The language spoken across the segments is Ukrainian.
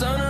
sunrise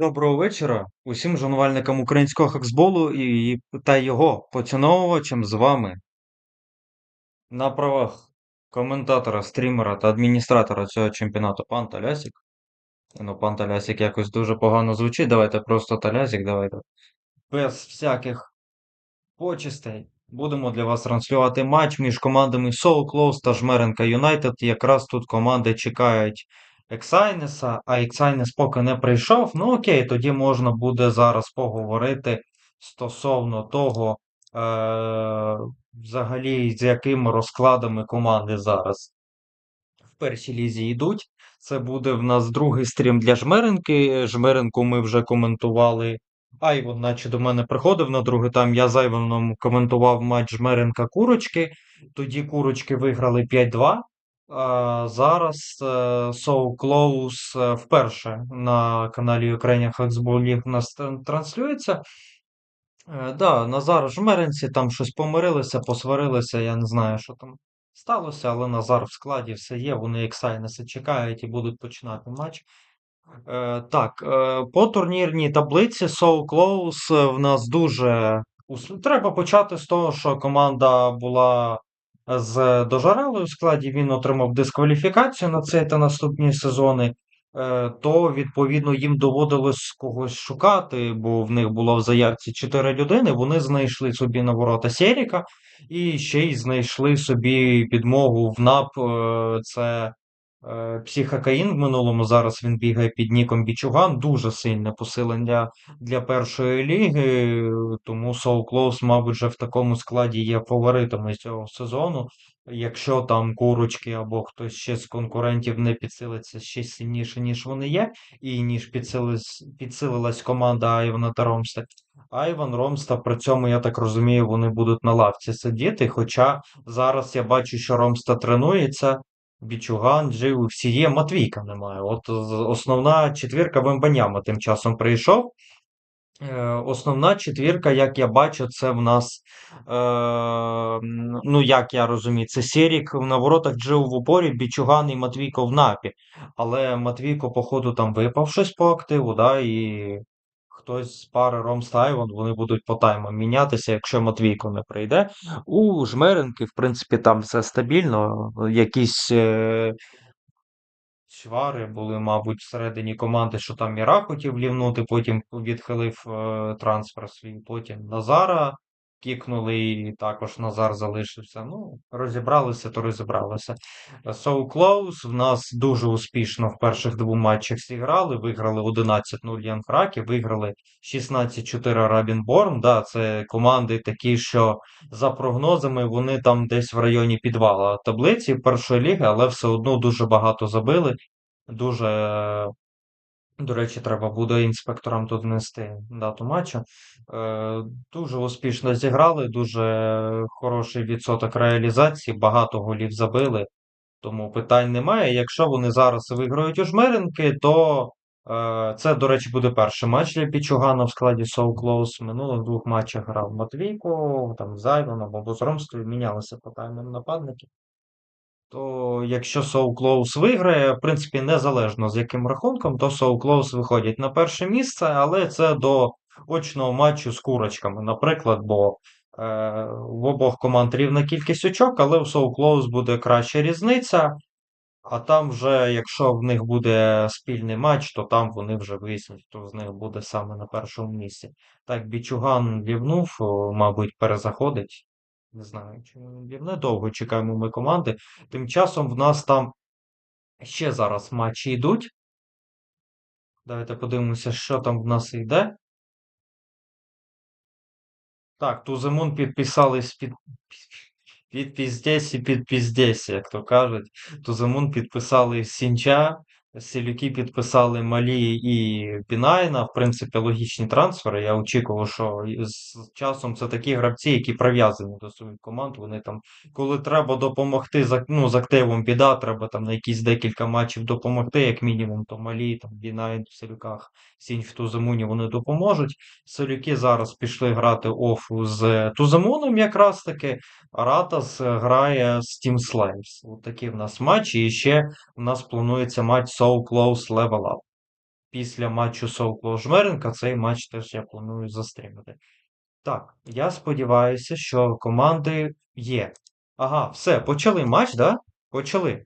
Доброго вечора усім шанувальникам українського хаксболу і та його поціновувачам з вами. На правах коментатора, стрімера та адміністратора цього чемпіонату пан Талясік. Ну, пан Талясік якось дуже погано звучить. Давайте просто Талясік, давайте. Без всяких почестей. Будемо для вас транслювати матч між командами Soul Close та Жмеренка Юнайтед. Якраз тут команди чекають Ексайнеса, а Ексайнес поки не прийшов. Ну окей, тоді можна буде зараз поговорити стосовно того, е- взагалі, з якими розкладами команди зараз в першій лізі йдуть. Це буде в нас другий стрім для Жмеренки. Жмеренку ми вже коментували. Айвон, наче до мене приходив на другий тайм. Я з Айвоном коментував матч Жмеренка Курочки. Тоді курочки виграли 5-2. Зараз е, So Close е, вперше на каналі Ukrainian Huxball League у нас транслюється. Е, да, Назар Жмеренці там щось помирилися, посварилися, я не знаю, що там сталося, але Назар в складі все є, вони Ексайнеса чекають і будуть починати матч. Так, по турнірній таблиці So Close в нас дуже. Треба почати з того, що команда була з дожаралою складі, він отримав дискваліфікацію на цей та наступні сезони. е, то відповідно їм доводилось когось шукати, бо в них було в заявці 4 людини. Вони знайшли собі на ворота Серіка і ще й знайшли собі підмогу в НАП. е, Це е, Психокаїн в минулому. Зараз він бігає під ніком Бічуган. Дуже сильне посилення для першої ліги. Тому So Close, мабуть, вже в такому складі є фаворитами цього сезону. Якщо там курочки або хтось ще з конкурентів не підсилиться ще сильніше, ніж вони є, і ніж підсилилась, підсилилась команда Айвана та Ромста. Айван, Ромста, при цьому, я так розумію, вони будуть на лавці сидіти. Хоча зараз я бачу, що Ромста тренується, Бічуган, Дживу, всі є, Матвійка немає. От основна четвірка Вембаняма тим часом прийшов. Е, Основна четвірка, як я бачу, це в нас, е, ну як я розумію, це Серік на воротах Джил в упорі, Бічуган і Матвійко в напі. Але Матвійко, походу, там випав щось по активу, да, і хтось з пари Ромстайвон, вони будуть по таймам мінятися, якщо Матвійко не прийде. У Жмеренки, в принципі, там все стабільно. Якісь е, Чвари були, мабуть, всередині команди, що там Міра хотів лівнути, потім відхилив е, трансфер свій. Потім Назара кікнули, і також Назар залишився. Ну, розібралися, то розібралися. So Close в нас дуже успішно в перших двох матчах зіграли. Виграли 11-0 Ян Хракі, виграли 16-4 Рабінборн. Да, це команди такі, що за прогнозами вони там десь в районі підвала таблиці першої ліги, але все одно дуже багато забили. Дуже, до речі, треба буде інспекторам тут внести дату матчу. Е, Дуже успішно зіграли, дуже хороший відсоток реалізації, багато голів забили, тому питань немає. Якщо вони зараз виграють у жмеренки, то е, це, до речі, буде перший матч для Пічугана в складі So Close. Минулих двох матчах грав Матвійко, там з або з мінялися по таймам нападники то якщо So Close виграє, в принципі, незалежно з яким рахунком, то So Close виходять на перше місце, але це до очного матчу з курочками, наприклад, бо е, в обох команд рівна кількість очок, але в So Close буде краща різниця. А там вже, якщо в них буде спільний матч, то там вони вже вияснять, хто з них буде саме на першому місці. Так, Бічуган лівнув, мабуть, перезаходить. Не знаю, чи лівне. Довго чекаємо ми команди. Тим часом в нас там ще зараз матчі йдуть. Давайте подивимося, що там в нас йде. Так, Туземун підписались під, під піздесь і під піздесь, як то кажуть. Туземун підписали Сінча, Селюки підписали Малі і Пінайна. В принципі, логічні трансфери. Я очікував, що з часом це такі гравці, які прив'язані до своїх команд. Вони там, коли треба допомогти ну, з активом біда, треба там на якісь декілька матчів допомогти, як мінімум, то Малі, там Пінайн в Селюках, Сінь в Туземуні вони допоможуть. Солюки зараз пішли грати офу з Туземоном якраз таки, а Ратас е, грає з Team Slaves. От такі в нас матчі. І ще у нас планується матч So Close Level Up. Після матчу So Close Жмеренка цей матч теж я планую застрімити. Так, я сподіваюся, що команди є. Ага, все, почали матч, да? Почали.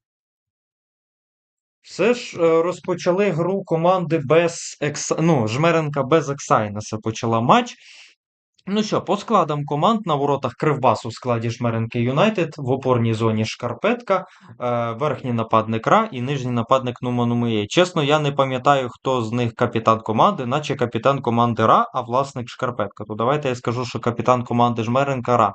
Все ж е, розпочали гру команди без Екс... ну, Жмеренка без Ексайнеса почала матч. Ну що, по складам команд на воротах Кривбас у складі Жмеренки Юнайтед, в опорній зоні Шкарпетка, е, верхній нападник Ра і нижній нападник Нуманумиє. Чесно, я не пам'ятаю, хто з них капітан команди, наче капітан команди Ра, а власник Шкарпетка. То давайте я скажу, що капітан команди Жмеренка Ра.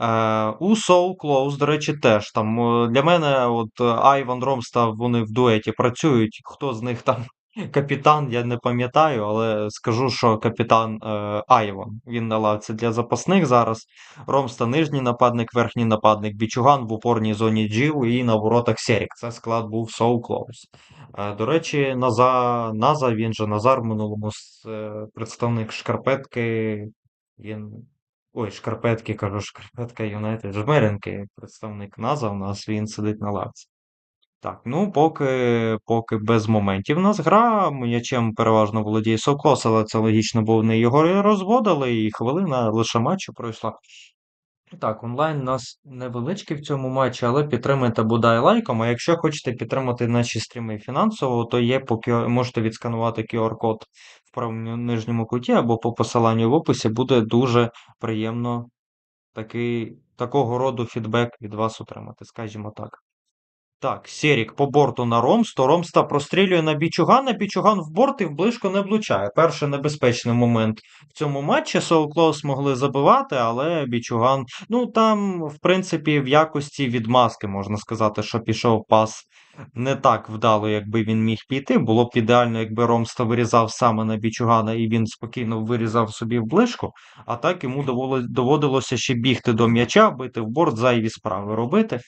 Е, у Soul Close, до речі, теж там для мене, от Айван Ромста, вони в дуеті працюють. Хто з них там капітан, я не пам'ятаю, але скажу, що капітан е, Айван. Він на лавці для запасних зараз. Ромста нижній нападник, верхній нападник, Бічуган в опорній зоні Джіу і на воротах Серік. Це склад був Soul Close. Е, До речі, Наза, Наза, він же Назар в минулому е, представник шкарпетки. Він Ой, шкарпетки, кажу, шкарпетка Юнайтед. Жмеренки, представник Наза у нас, він сидить на лавці. Так, ну поки, поки без моментів. У нас гра, м'ячем переважно володіє Сокос, але це логічно, бо вони його розводили, і хвилина лише матчу пройшла. Так, онлайн у нас невеличкий в цьому матчі, але підтримуйте бодай лайком. А якщо хочете підтримати наші стріми фінансово, то є по QR можете відсканувати QR-код в правому нижньому куті або по посиланню в описі. Буде дуже приємно такий, такого роду фідбек від вас отримати, скажімо так. Так, Серік по борту на Ромсто. Ромста прострілює на Бічугана. Бічуган в борт і в не влучає. Перший небезпечний момент в цьому матчі. Соуклоус могли забивати, але Бічуган. Ну там, в принципі, в якості відмазки можна сказати, що пішов пас не так вдало, якби він міг піти. Було б ідеально, якби Ромста вирізав саме на Бічугана і він спокійно вирізав собі в. А так йому доводилося ще бігти до м'яча, бити в борт, зайві справи робити.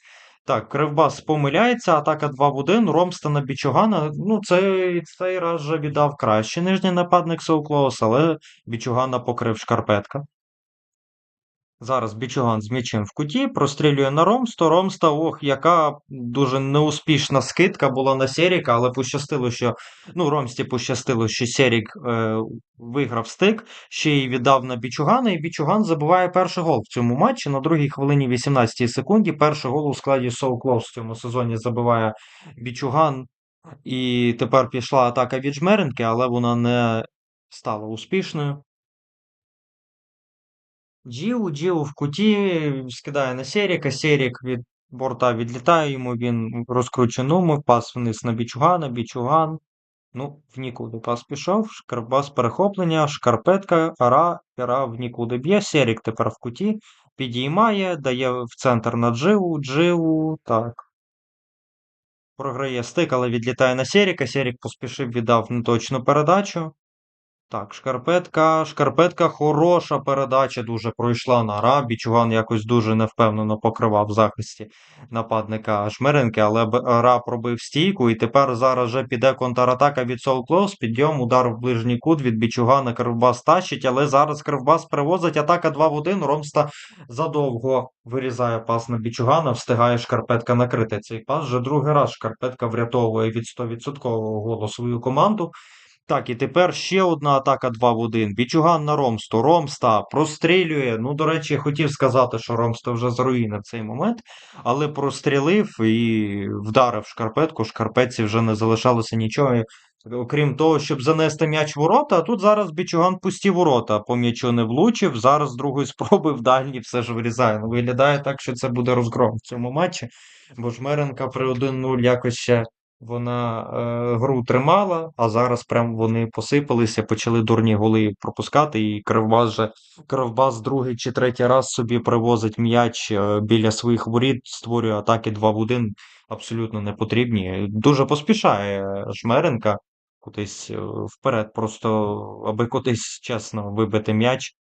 Так, Кривбас помиляється, атака 2 в 1, Ромста на Бічугана. Ну, цей, цей раз вже віддав краще нижній нападник Соуклоус, але Бічугана покрив шкарпетка. Зараз Бічуган з м'ячем в куті, прострілює на Ромсту. Ромста, ох, яка дуже неуспішна скидка була на Серіка, але пощастило, що ну, Ромсті пощастило, що Серік е, виграв стик, ще й віддав на Бічугана, і Бічуган забиває перший гол в цьому матчі. На другій хвилині 18 секунді. Перший гол у складі So Close в цьому сезоні забиває Бічуган. І тепер пішла атака від Жмеренки, але вона не стала успішною. Джіу, Джіу в куті скидає на Серіка, Серік від борта відлітає йому, він розкручує нуму, пас вниз на Бічугана, Бічуган. Ну, в нікуди пас пішов, Шкарбас перехоплення, шкарпетка, ара, ара в нікуди б'є, Серік тепер в куті, підіймає, дає в центр на Дживу, Дживу, так. Програє стик, але відлітає на Серіка, Серік поспішив, віддав неточну передачу. Так, шкарпетка. Шкарпетка хороша передача дуже пройшла на Ра. Бічуган якось дуже невпевнено покривав захисті нападника Шмеренки, але Б- Ра пробив стійку, і тепер зараз вже піде контратака від Close, підйом, удар в ближній кут від Бічугана Кривбас тащить, але зараз Кривбас привозить, атака 2 в 1, Ромста задовго вирізає пас на Бічугана, встигає Шкарпетка накрити цей пас. Вже другий раз Шкарпетка врятовує від 100% голу свою команду. Так, і тепер ще одна атака 2 в 1. Бічуган на Ромсту. Ромста прострілює. Ну, до речі, я хотів сказати, що Ромста вже зруїнив цей момент, але прострілив і вдарив шкарпетку. Шкарпетці вже не залишалося нічого. Окрім того, щоб занести м'яч в ворота, а тут зараз Бічуган пусті ворота. По м'ячу не влучив. Зараз з другої спроби в дальній все ж вирізає. Ну, виглядає так, що це буде розгром в цьому матчі. Бо Жмеренка при 1-0 якось ще вона е, гру тримала, а зараз прям вони посипалися, почали дурні голи пропускати, і Кривбас же Кривбас другий чи третій раз собі привозить м'яч е, біля своїх воріт, створює атаки 2 в 1, абсолютно не потрібні. Дуже поспішає Жмеренка кудись е, вперед, просто аби кудись чесно вибити м'яч.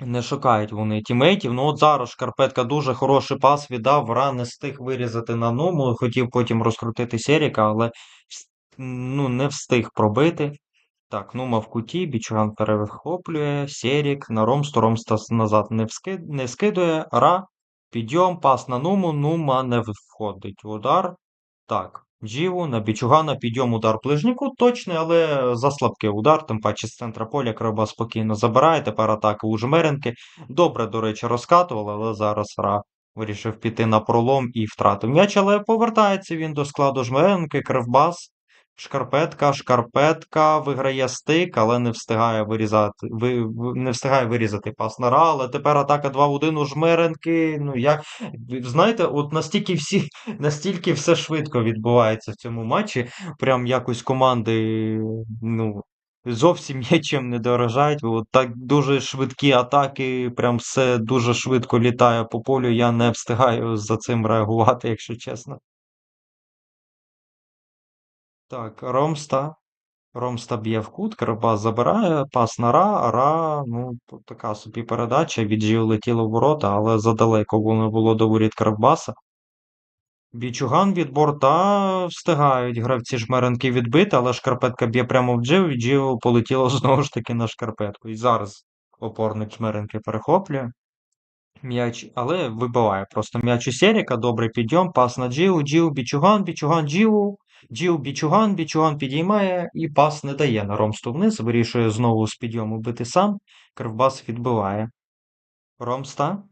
Не шукають вони тімейтів. Ну от зараз Шкарпетка дуже хороший пас віддав, Ра не встиг вирізати на нуму, хотів потім розкрутити Серіка, але ну, не встиг пробити. Так, Нума в куті, Бічуган перехоплює, Серік на Ромсту, Ромста назад не, вски... не скидує, Ра, підйом, пас на Нуму, Нума не входить удар. Так, Джіву на Бічугана підйом удар ближніку точний, але за слабкий удар, тим паче з центра поля Криба спокійно забирає. Тепер атака у Жмеренки. Добре, до речі, розкатували, але зараз Ра вирішив піти на пролом і втратив м'яч, але повертається він до складу Жмеренки, Кривбас. Шкарпетка, шкарпетка виграє стик, але не встигає вирізати, ви, не встигає вирізати пас на але тепер атака 2 в 1 у Жмеренки. Ну як знаєте, от настільки всі настільки все швидко відбувається в цьому матчі. Прям якось команди ну, зовсім нічим не дорожають. От так дуже швидкі атаки, прям все дуже швидко літає по полю. Я не встигаю за цим реагувати, якщо чесно. Так, Ромста. Ромста б'є в кут, Кирбас забирає, пас на Ра, Ра, ну, така собі передача, від Жі летіло в ворота, але задалеко воно було до воріт Кривбаса. Бічуган від борта встигають гравці жмеренки відбити, але шкарпетка б'є прямо в Джив, і Джив полетіло знову ж таки на шкарпетку. І зараз опорник жмеренки перехоплює м'яч, але вибиває просто м'яч у Серіка, добрий підйом, пас на Дживу, Джив, Бічуган, Бічуган, Дживу, Джив, Бічуган, Бічуган підіймає і пас не дає на Ромсту вниз, вирішує знову з підйому бити сам, Кривбас відбиває. Ромста.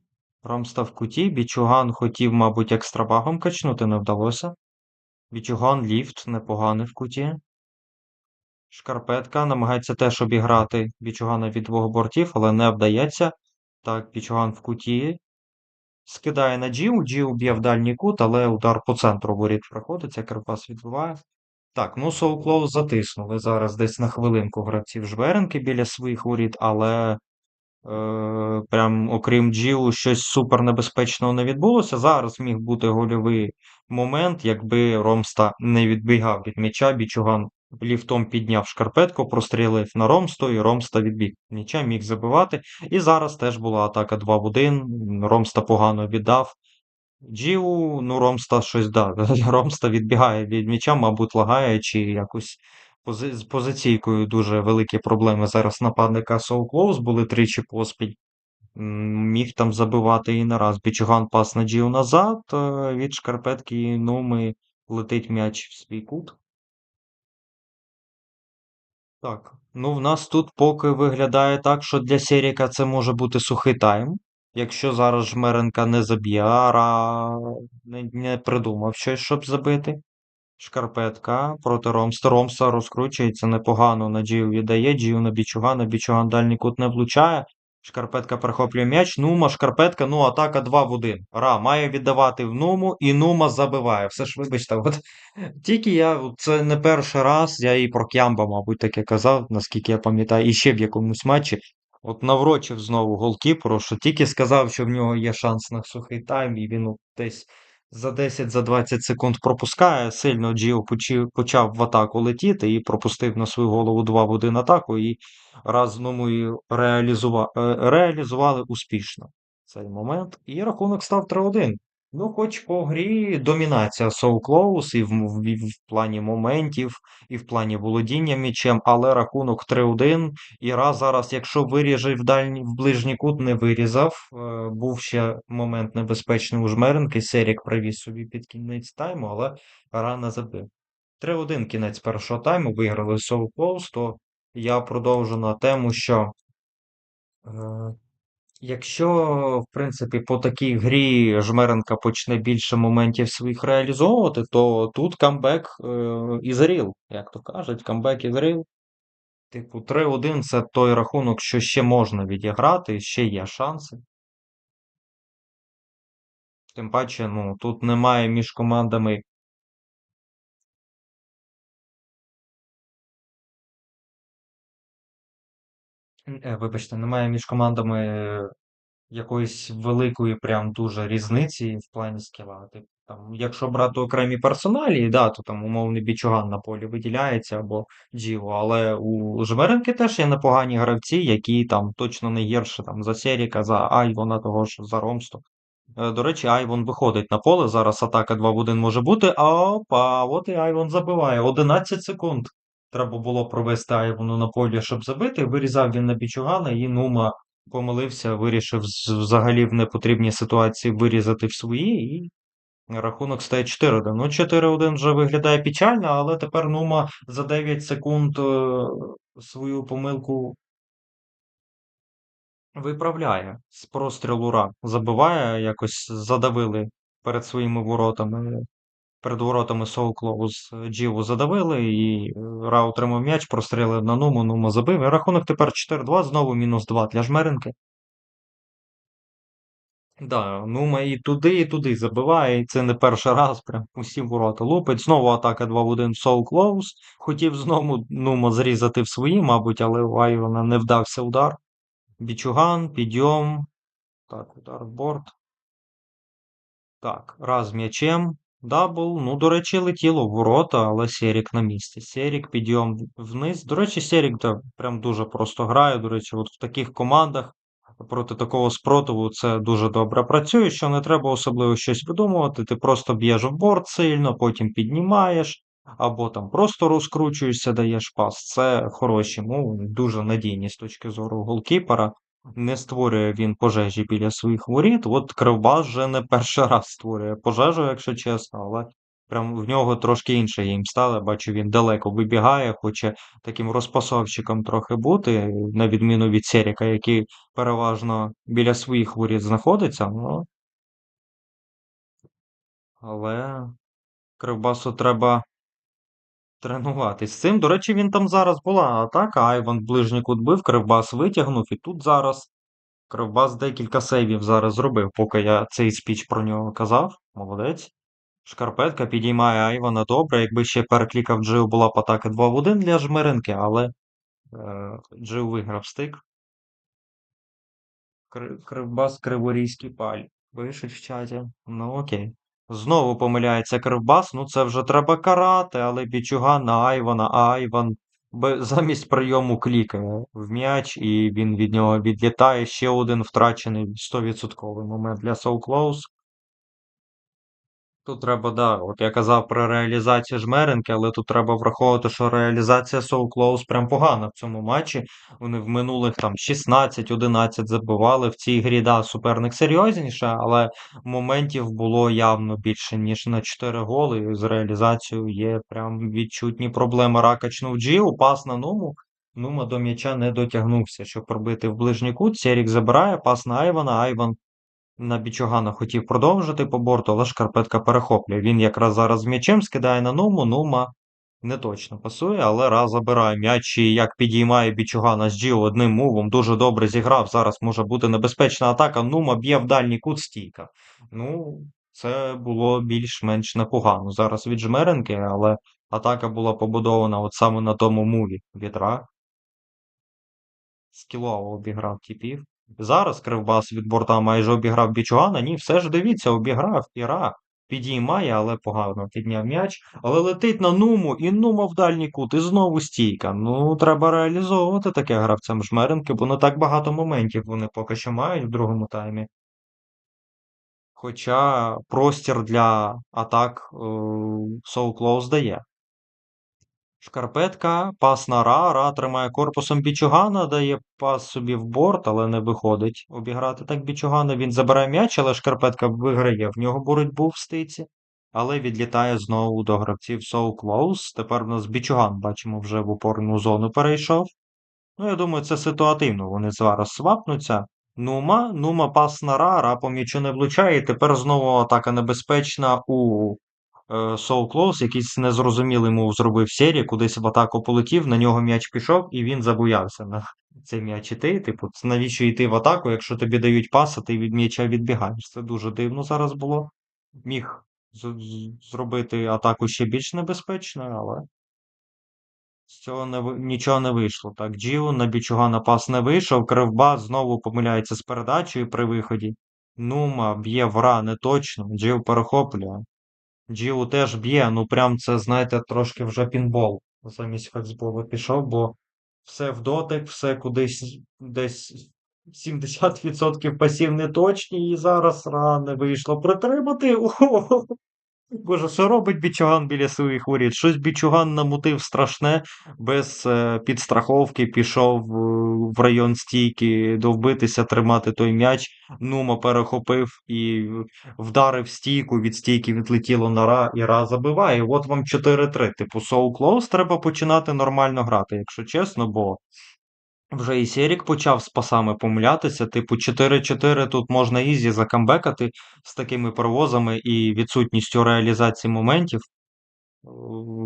Ромста в куті. Бічуган хотів, мабуть, екстрабагом качнути, не вдалося. Бічуган ліфт, непоганий в куті. Шкарпетка намагається теж обіграти Бічугана від двох бортів, але не вдається. Так, Бічуган в куті. Скидає на Джіу. Джіу б'є в дальній кут, але удар по центру воріт проходиться, Кирпас відбиває. Так, ну Close затиснули зараз десь на хвилинку гравців жверенки біля своїх воріт, але е, прям окрім Джіу щось супер небезпечного не відбулося. Зараз міг бути гольовий момент, якби Ромста не відбігав від м'яча, Бічуган ліфтом підняв шкарпетку, прострілив на Ромсту, і Ромста відбіг від м'яча, міг забивати. І зараз теж була атака 2 в 1. Ромста погано віддав. Джіу, ну, Ромста щось да. Ромста відбігає від м'яча, мабуть, лагає, чи якось пози- з позиційкою дуже великі проблеми. Зараз нападника Soul Close були тричі поспіль. Міг там забивати і не раз. Бічуган пас на Джіу назад. е, Від шкарпетки Нуми летить м'яч в свій кут. Так, ну в нас тут поки виглядає так, що для Серіка це може бути сухий тайм. Якщо зараз Жмеренка не заб'є, Ара не, не придумав щось, щоб забити. Шкарпетка проти Ромста. Ромса розкручується непогано на Джію віддає. Джію на Бічугана. Бічуган дальній кут не влучає. Шкарпетка перехоплює м'яч. Нума, шкарпетка, ну атака 2 в 1. Ра має віддавати в Нуму, і Нума забиває. Все ж вибачте, от тільки я, це не перший раз, я і про Кямба, мабуть, таке казав, наскільки я пам'ятаю, і ще в якомусь матчі. От наврочив знову голкіперу, що тільки сказав, що в нього є шанс на сухий тайм, і він десь за 10 за 20 секунд пропускає. Сильно Джіо почав, в атаку летіти і пропустив на свою голову 2 в 1 атаку, і разом і реалізува... е, реалізували успішно цей момент. І рахунок став 3-1. Ну, хоч по грі домінація So Close і в, в, в плані моментів, і в плані володіння м'ячем, але рахунок 3-1. І раз зараз, якщо виріже в в ближній кут, не вирізав. Е, був ще момент небезпечний у Жмеренки. Серік привіз собі під кінець тайму, але рано забив. 3-1 кінець першого тайму, виграли So Close, то я продовжу на тему, що. Е, Якщо, в принципі, по такій грі Жмеренка почне більше моментів своїх реалізовувати, то тут камбек е, із ріл, як то кажуть, камбек із ріл. Типу, 3-1 це той рахунок, що ще можна відіграти, ще є шанси. Тим паче, ну, тут немає між командами. Вибачте, немає між командами якоїсь великої прям дуже різниці в плані скіла. Там, якщо брати окремі персоналі, да, то там умовний Бічуган на полі виділяється або Джіво, але у Жмеренки теж є непогані гравці, які там точно не гірше там, за Серіка, за Айвона, того ж за Ромсту. Е, До речі, Айвон виходить на поле. Зараз атака 2 в 1 може бути. Опа, от і Айвон забиває. 11 секунд. Треба було провести Айвону на полі, щоб забити. Вирізав він на Бічугана, і Нума помилився, вирішив взагалі в непотрібній ситуації вирізати в свої, і рахунок стає 4-1. Ну, 4-1 вже виглядає печально, але тепер Нума за 9 секунд е, свою помилку виправляє з прострілу Ра. Забиває, якось задавили перед своїми воротами. Перед воротами Soul Close Джіву задавили, і е, Ра отримав м'яч, прострілив на Нуму, Нума забив. І рахунок тепер 4-2, знову мінус 2 для Жмеренки. Да, Нума і туди, і туди забиває, і це не перший раз, прям усі ворота лупить. Знову атака 2 в 1 Soul Close. Хотів знову Нума зрізати в свої, мабуть, але у Айвона не вдався удар. Бічуган, підйом. Так, удар в борт. Так, раз м'ячем. Дабл. Ну, до речі, летіло в ворота, але Серік на місці. Серік підйом вниз. До речі, Серік да, прям дуже просто грає. До речі, от в таких командах проти такого спротиву це дуже добре працює, що не треба особливо щось видумувати. Ти просто б'єш в борт сильно, потім піднімаєш, або там просто розкручуєшся, даєш пас. Це хороші мови, дуже надійні з точки зору голкіпера. Не створює він пожежі біля своїх воріт. От Кривбас вже не перший раз створює пожежу, якщо чесно, але Прям в нього трошки інше гейм стало. Бачу, він далеко вибігає, хоче таким розпасовщиком трохи бути, на відміну від Серіка, який переважно біля своїх воріт знаходиться. Ну, але Кривбасу треба тренуватись з цим. До речі, він там зараз була атака. Айван ближній кут бив, Кривбас витягнув, і тут зараз Кривбас декілька сейвів зараз зробив, поки я цей спіч про нього казав. Молодець. Шкарпетка підіймає Айвана добре. Якби ще переклікав Джиу, була б атака 2 в 1 для жмеренки, але е, Джиу виграв стик. Кри- Кривбас Криворізький паль. Пишуть в чаті. Ну окей. Знову помиляється Кривбас. Ну це вже треба карати, але бічуга на Айвана, а Айван замість прийому клікає в м'яч, і він від нього відлітає. Ще один втрачений 100% момент для So Close. Тут треба, да, от я казав про реалізацію жмеренки, але тут треба враховувати, що реалізація Close прям погана в цьому матчі. Вони в минулих там 16-11 забивали. В цій грі, да, суперник серйозніше, але моментів було явно більше, ніж на 4 голи. І з реалізацією є прям відчутні проблеми. Ракачнув Джіу, пас на Нуму. Нума до м'яча не дотягнувся, щоб пробити в ближній кут. Серік забирає, пас на Айвана. Айван на Бічугана хотів продовжити по борту, але шкарпетка перехоплює. Він якраз зараз м'ячем скидає на Нуму, Нума не точно пасує, але раз забирає м'яч і як підіймає Бічугана з Джіо одним мувом, дуже добре зіграв. Зараз може бути небезпечна атака. Нума б'є в дальній кут стійка. Ну, це було більш-менш непогано. Зараз від жмеренки, але атака була побудована от саме на тому муві вітра. Скілово обіграв тіпів. Зараз Кривбас від борта майже обіграв Бічугана. Ні, все ж дивіться, обіграв Іра. Підіймає, але погано підняв м'яч. Але летить на Нуму, і Нума в дальній кут, і знову стійка. Ну, треба реалізовувати таке гравцям жмеренки, бо не так багато моментів вони поки що мають в другому таймі. Хоча простір для атак е, Close дає. Шкарпетка, пас на Ра, Ра тримає корпусом Бічугана, дає пас собі в борт, але не виходить обіграти так Бічугана. Він забирає м'яч, але шкарпетка виграє в нього боротьбу в стиці. Але відлітає знову до гравців So Close. Тепер в нас Бічуган, бачимо, вже в опорну зону перейшов. Ну, я думаю, це ситуативно. Вони зараз свапнуться. Нума, Нума пас на Ра, Ра по м'ячу не влучає. І тепер знову атака небезпечна у So Close, якийсь незрозумілий мув зробив серії, кудись в атаку полетів, на нього м'яч пішов, і він забоявся на цей м'яч іти. Типу, навіщо йти в атаку, якщо тобі дають пас, а ти від м'яча відбігаєш. Це дуже дивно зараз було. Міг зробити атаку ще більш небезпечною, але з цього не, нічого не вийшло. Так, Джіо на Бічугана пас не вийшов, Кривбас знову помиляється з передачею при виході. Нума б'є вра не точно, Джіо перехоплює. Джіу теж б'є, ну прям це, знаєте, трошки вже пінбол замість фексболу пішов, бо все в дотик, все кудись десь 70% пасів не точні, і зараз рани вийшло притримати. Боже, що робить Бічуган біля своїх воріт? Щось Бічуган намутив страшне, без е, підстраховки пішов е, в район стійки довбитися, тримати той м'яч. Нума перехопив і вдарив стійку, від стійки відлетіло на Ра, і Ра забиває. От вам 4-3. Типу, close, треба починати нормально грати, якщо чесно, бо вже і Серік почав з пасами помилятися. Типу, 4-4 тут можна ізі закамбекати з такими провозами і відсутністю реалізації моментів.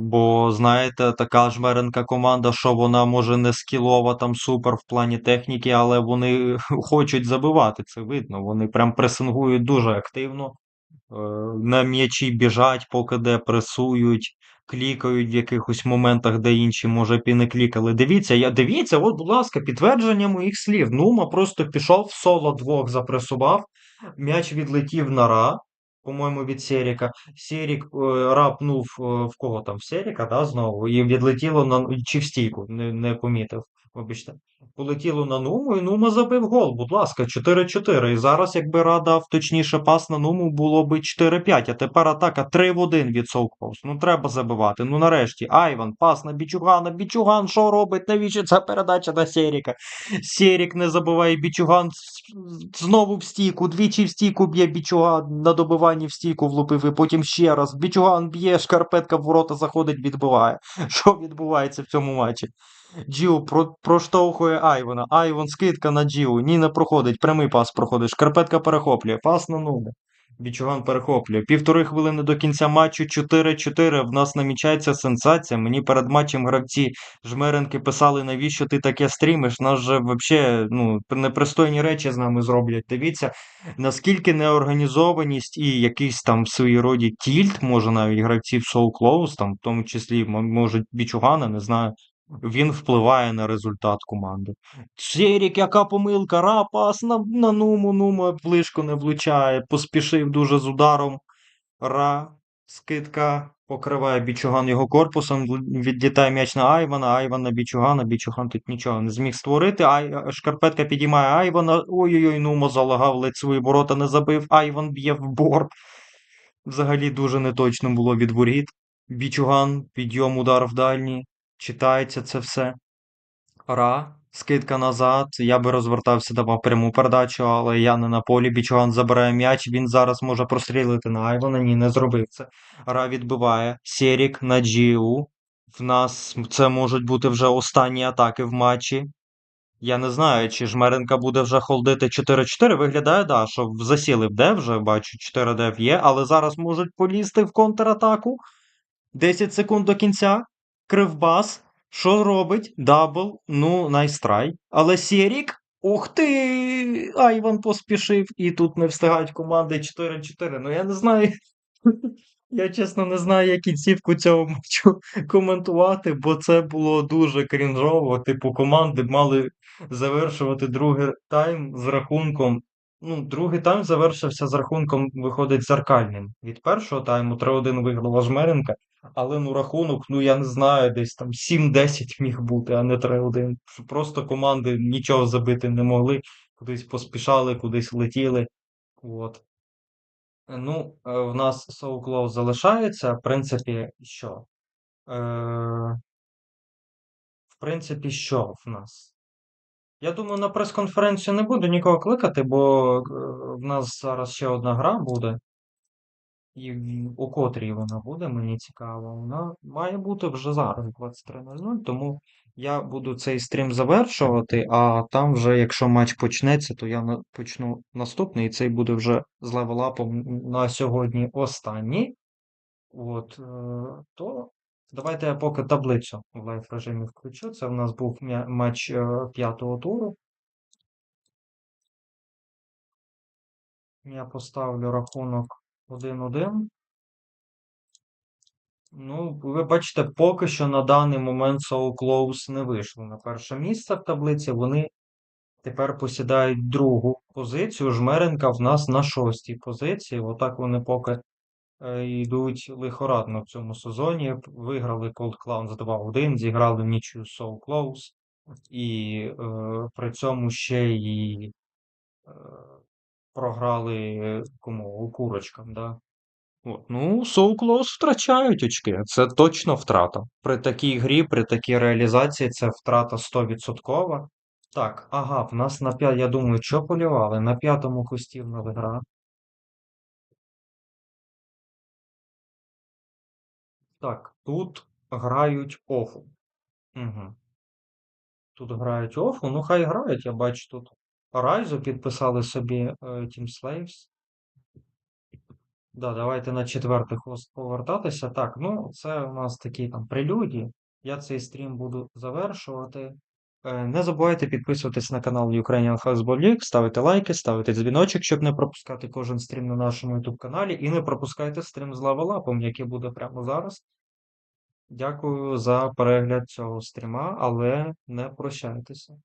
Бо, знаєте, така жмеренка команда, що вона може не скілова там супер в плані техніки, але вони хочуть забивати. Це видно. Вони прям пресингують дуже активно. Е, На м'ячі біжать, поки де пресують, клікають в якихось моментах, де інші, може, і не клікали. Дивіться, я дивіться, от, будь ласка, підтвердження моїх слів. Нума просто пішов, соло двох запресував, м'яч відлетів на Ра, по-моєму, від Серіка. Серік е, рапнув е, в кого там? В Серіка, да, знову, і відлетіло на чи в стійку, не, не помітив. Вибачте, полетіло на Нуму, і Нума забив гол. Будь ласка, 4-4. І зараз, якби Рада точніше пас на Нуму, було би 4-5. А тепер атака 3 в 1 від Соукпост. Ну треба забивати. Ну нарешті. Айван, пас на Бічугана. Бічуган що робить? Навіщо ця передача на Серіка? Серік не забиває Бічуган знову в стійку. Двічі в стійку б'є Бічуган. На добиванні в стійку влупив. І потім ще раз. Бічуган б'є, шкарпетка в ворота заходить, відбиває. Що відбувається в цьому матчі? Джіо про, проштовхує Айвана. Айван скидка на Джіо. Ні, не проходить. Прямий пас проходить. Шкарпетка перехоплює. Пас на нуля. Бічуган перехоплює. Півтори хвилини до кінця матчу 4-4. В нас намічається сенсація. Мені перед матчем гравці жмеренки писали, навіщо ти таке стрімиш? Нас же взагалі ну, непристойні речі з нами зроблять. Дивіться, наскільки неорганізованість і якийсь там в своїй роді тільт, може навіть гравців Close, там, в тому числі, може, Бічугана, не знаю. Він впливає на результат команди. Серік, яка помилка, рапас на, на нуму, нума близько не влучає. Поспішив дуже з ударом. Ра, скидка, покриває Бічуган його корпусом, відлітає м'яч на Айвана, Айван на Бічугана, Бічуган тут нічого не зміг створити. Ай, шкарпетка підіймає Айвана. Ой-ой-ой, Нумо залагав, ледь свої ворота не забив. Айван б'є в борт. Взагалі дуже неточно було від воріт. Бічуган, підйом, удар в дальній. Читається це все. Ра, скидка назад. Я би розвертався, давав пряму передачу, але я не на полі. Бічуган забирає м'яч. Він зараз може прострілити на Айвана. Ні, не зробив це. Ра відбиває. Серік на Джіу. В нас це можуть бути вже останні атаки в матчі. Я не знаю, чи Жмеренка буде вже холдити 4-4. Виглядає, да, що засіли в Д вже, бачу, 4 дев є, але зараз можуть полізти в контратаку. 10 секунд до кінця. Кривбас. Що робить? Дабл. Ну, найстрай. Але Сєрік. Ух ти! Айван поспішив. І тут не встигають команди 4-4. Ну я не знаю. Я чесно не знаю, як кінцівку цього матчу коментувати, бо це було дуже крінжово. Типу, команди мали завершувати другий тайм з рахунком. Ну, другий тайм завершився з рахунком, виходить, зеркальним. Від першого тайму 3-1 виграла Жмеренка, але ну рахунок, ну я не знаю, десь там 7-10 міг бути, а не 3-1. Просто команди нічого забити не могли, кудись поспішали, кудись летіли. От. Ну, е, в нас Close залишається. В принципі, що? Е, в принципі, що в нас? Я думаю, на прес-конференцію не буду нікого кликати, бо е, в нас зараз ще одна гра буде. І у котрій вона буде, мені цікаво. Вона має бути вже зараз 23.00, тому я буду цей стрім завершувати, а там вже, якщо матч почнеться, то я почну наступний, і цей буде вже з левелапом на сьогодні останній. От, е, то давайте я поки таблицю в лайв режимі включу. Це в нас був матч е, п'ятого туру. Я поставлю рахунок 1-1. Ну, ви бачите, поки що на даний момент So Close не вийшли на перше місце в таблиці. Вони тепер посідають другу позицію. Жмеренка в нас на шостій позиції. Отак вони поки йдуть лихорадно в цьому сезоні. Виграли Cold Clowns 2-1, зіграли в нічию So Close. І е, при цьому ще і е, програли кому? Курочкам, да? Ну, So Close втрачають очки. Це точно втрата. При такій грі, при такій реалізації це втрата 100%. Так, ага, в нас на п'ять, я думаю, що полювали? На п'ятому кусті в нас гра. Так, тут грають офу. Угу. Тут грають офу. Ну, хай грають, я бачу тут. Райзу підписали собі е, Team Slaves. Да, давайте на четвертий хост повертатися. Так, ну це у нас такі там прелюдії. Я цей стрім буду завершувати. Е, Не забувайте підписуватись на канал Ukrainian Household League, ставити лайки, ставити дзвіночок, щоб не пропускати кожен стрім на нашому YouTube каналі. І не пропускайте стрім з лавелапом, який буде прямо зараз. Дякую за перегляд цього стріма, але не прощайтеся.